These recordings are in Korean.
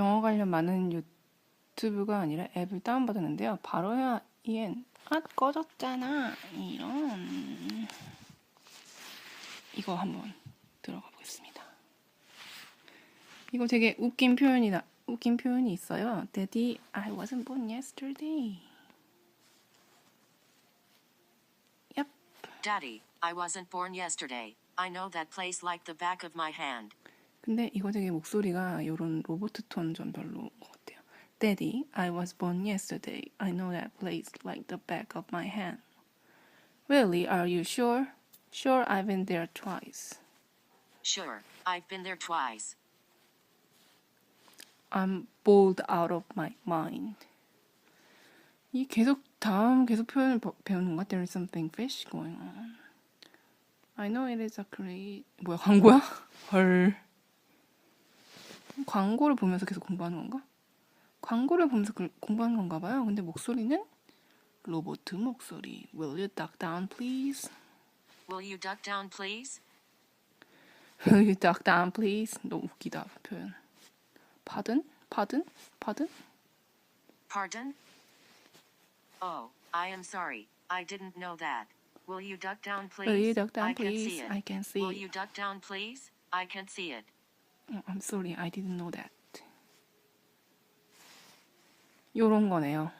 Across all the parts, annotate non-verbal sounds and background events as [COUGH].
영어 관련 많은 유튜브가 아니라 앱을 다운받았는데요. 바로야 이엔 아 꺼졌잖아 이런 이거 한번 들어가 보겠습니다. 이거 되게 웃긴 표현이 나 웃긴 표현이 있어요. Daddy, I wasn't born yesterday. Yep. Daddy, I wasn't born yesterday. I know that place like the back of my hand. 근데 이거 되게 목소리가 요런 로보트 톤 좀 별로인 것 같아요. Daddy, I was born yesterday. I know that place like the back of my hand. Really, are you sure? Sure, I've been there twice. Sure, I've been there twice. I'm bored out of my mind. 이 계속 다음 계속 표현을 버- 배우는 것 There is something fish going on. I know it is a great 뭐야 광고야? [LAUGHS] 헐. 광고를 보면서 계속 공부하는 건가? 광고를 보면서 그- 공부하는 건가 봐요. 근데 목소리는 로봇 목소리. Will you duck down, please? Will you duck down, please? Will you duck down, please? 너무 웃기다 표현. Pardon? Pardon? Pardon? Pardon? Oh, I am sorry. I didn't know that. Will you duck down, please? Will you duck I down, can please? see it. I can see Will you duck down, please? I can see it. 어, I'm sorry, I didn't know that. 요런 거네요.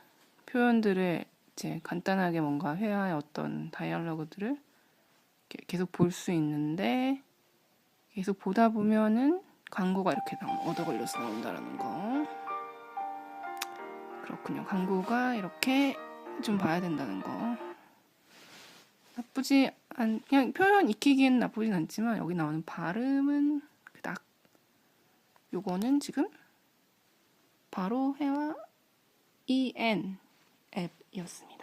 표현들을 이제 간단하게 뭔가 회화의 어떤 다이얼로그들을 계속 볼 수 있는데 계속 보다 보면은 광고가 이렇게 나오, 얻어 걸려서 나온다라는 거. 그렇군요. 광고가 이렇게 좀 봐야 된다는 거. 나쁘지 않, 그냥 표현 익히기엔 나쁘진 않지만 여기 나오는 발음은 요거는 지금 바로 회화 EN 앱이었습니다.